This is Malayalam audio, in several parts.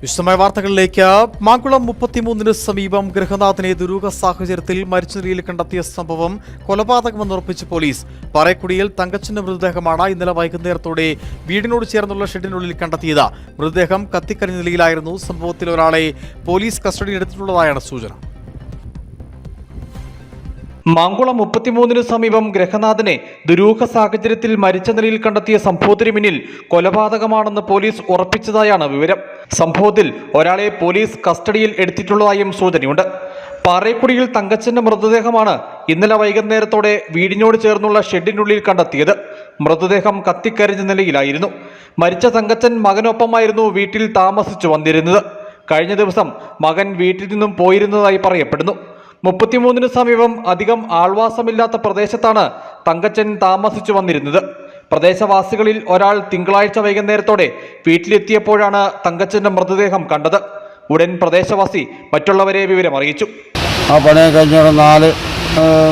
വിശദമായ വാർത്തകളിലേക്ക് മാങ്കുളം മുപ്പത്തിമൂന്നിന് സമീപം ഗൃഹനാഥനെ ദുരൂഹ സാഹചര്യത്തിൽ മരിച്ച നിലയിൽ കണ്ടെത്തിയ സംഭവം കൊലപാതകമെന്ന് ഉറപ്പിച്ച് പോലീസ്. പറയക്കുടിയിൽ തങ്കച്ചന്റെ മൃതദേഹമാണ് ഇന്നലെ വൈകുന്നേരത്തോടെ വീടിനോട് ചേർന്നുള്ള ഷെഡിനുള്ളിൽ കണ്ടെത്തിയത്. മൃതദേഹം കത്തിക്കരിഞ്ഞ നിലയിലായിരുന്നു. സംഭവത്തിൽ ഒരാളെ പോലീസ് കസ്റ്റഡിയിലെടുത്തിട്ടുള്ളതായാണ് സൂചന. മാങ്കുളം മുപ്പത്തിമൂന്നിന് സമീപം ഗ്രഹനാഥനെ ദുരൂഹ സാഹചര്യത്തിൽ മരിച്ച നിലയിൽ കണ്ടെത്തിയ സംഭവത്തിന് പിന്നിൽ കൊലപാതകമാണെന്ന് പോലീസ് ഉറപ്പിച്ചതായാണ് വിവരം. സംഭവത്തിൽ ഒരാളെ പോലീസ് കസ്റ്റഡിയിൽ എടുത്തിട്ടുള്ളതായും സൂചനയുണ്ട്. പാറേക്കുടിയിൽ തങ്കച്ചന്റെ മൃതദേഹമാണ് ഇന്നലെ വൈകുന്നേരത്തോടെ വീടിനോട് ചേർന്നുള്ള ഷെഡിനുള്ളിൽ കണ്ടെത്തിയത്. മൃതദേഹം കത്തിക്കരിഞ്ഞ നിലയിലായിരുന്നു. മരിച്ച തങ്കച്ചൻ മകനൊപ്പമായിരുന്നു വീട്ടിൽ താമസിച്ചു വന്നിരുന്നത്. കഴിഞ്ഞ ദിവസം മകൻ വീട്ടിൽ നിന്നും പോയിരുന്നതായി പറയപ്പെടുന്നു. മുപ്പത്തിമൂന്നിന് സമീപം അധികം ആൾവാസമില്ലാത്ത പ്രദേശത്താണ് തങ്കച്ചൻ താമസിച്ചു വന്നിരുന്നത്. പ്രദേശവാസികളിൽ ഒരാൾ തിങ്കളാഴ്ച വൈകുന്നേരത്തോടെ വീട്ടിലെത്തിയപ്പോഴാണ് തങ്കച്ചന്റെ മൃതദേഹം കണ്ടത്. ഉടൻ പ്രദേശവാസി മറ്റുള്ളവരെ വിവരം അറിയിച്ചു. ആ പണി കഴിഞ്ഞ നാല്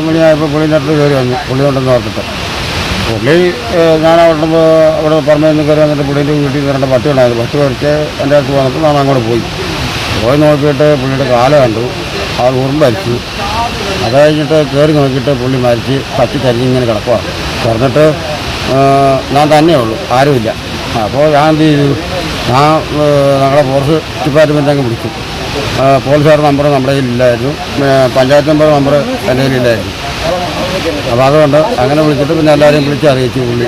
മണിയായപ്പോൾ പുള്ളിന്റെ അടുത്ത് കയറി വന്നു. പുള്ളി ഉണ്ടെന്ന് ഓർത്തിട്ട്. പുള്ളി ഞാൻ അവിടെ അവിടെ പറഞ്ഞു നിന്ന് കയറി വന്നിട്ട് പുള്ളീന്റെ വീട്ടിൽ നിന്ന് രണ്ട് പട്ടി ഉണ്ടായിരുന്നു. പട്ടി കഴിച്ച് എന്റെ അടുത്ത് വന്നപ്പോൾ ഞാൻ അങ്ങോട്ട് പോയി. പോയി നോക്കിയിട്ട് പുള്ളിയുടെ കാല കണ്ടു. ആ ഉറുമ്പരിച്ചു അത് കഴിഞ്ഞിട്ട് കയറി നോക്കിയിട്ട് പുള്ളി മരിച്ച് പറ്റി തരിഞ്ഞ് ഇങ്ങനെ കിടക്കുവാണ് തുറന്നിട്ട് ഞാൻ തന്നെയേ ഉള്ളൂ ആരുമില്ല. അപ്പോൾ ഞാൻ എന്ത് ചെയ്തു? ഞാൻ ഞങ്ങളുടെ ഫോറസ്റ്റ് ഡിപ്പാർട്ട്മെന്റ് അങ്ങ് വിളിച്ചു പോലീസുകാർ നമ്പർ നമ്മുടെ കയ്യിലില്ലായിരുന്നു പഞ്ചായത്ത് നമ്പർ നമ്പർ എന്റെ കയ്യിലില്ലായിരുന്നു അപ്പോൾ അതുകൊണ്ട് അങ്ങനെ വിളിച്ചിട്ട് പിന്നെ എല്ലാവരെയും വിളിച്ച് അറിയിച്ചു പുള്ളി.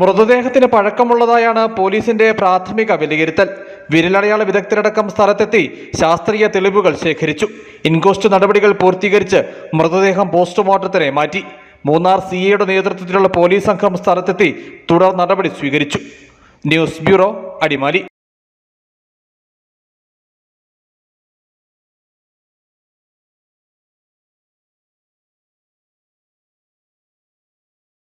മൃതദേഹത്തിന് പഴക്കമുള്ളതായാണ് പോലീസിന്റെ പ്രാഥമിക വിലയിരുത്തൽ. വിരലടയാള വിദഗ്ധരടക്കം സ്ഥലത്തെത്തി ശാസ്ത്രീയ തെളിവുകൾ ശേഖരിച്ചു. ഇൻക്വസ്റ്റ് നടപടികൾ പൂർത്തീകരിച്ച് മൃതദേഹം പോസ്റ്റ്മോർട്ടത്തിന് മാറ്റി. മൂന്നാർ സി എയുടെ നേതൃത്വത്തിലുള്ള പോലീസ് സംഘം സ്ഥലത്തെത്തി തുടർ നടപടി സ്വീകരിച്ചു. News bureau Adimali.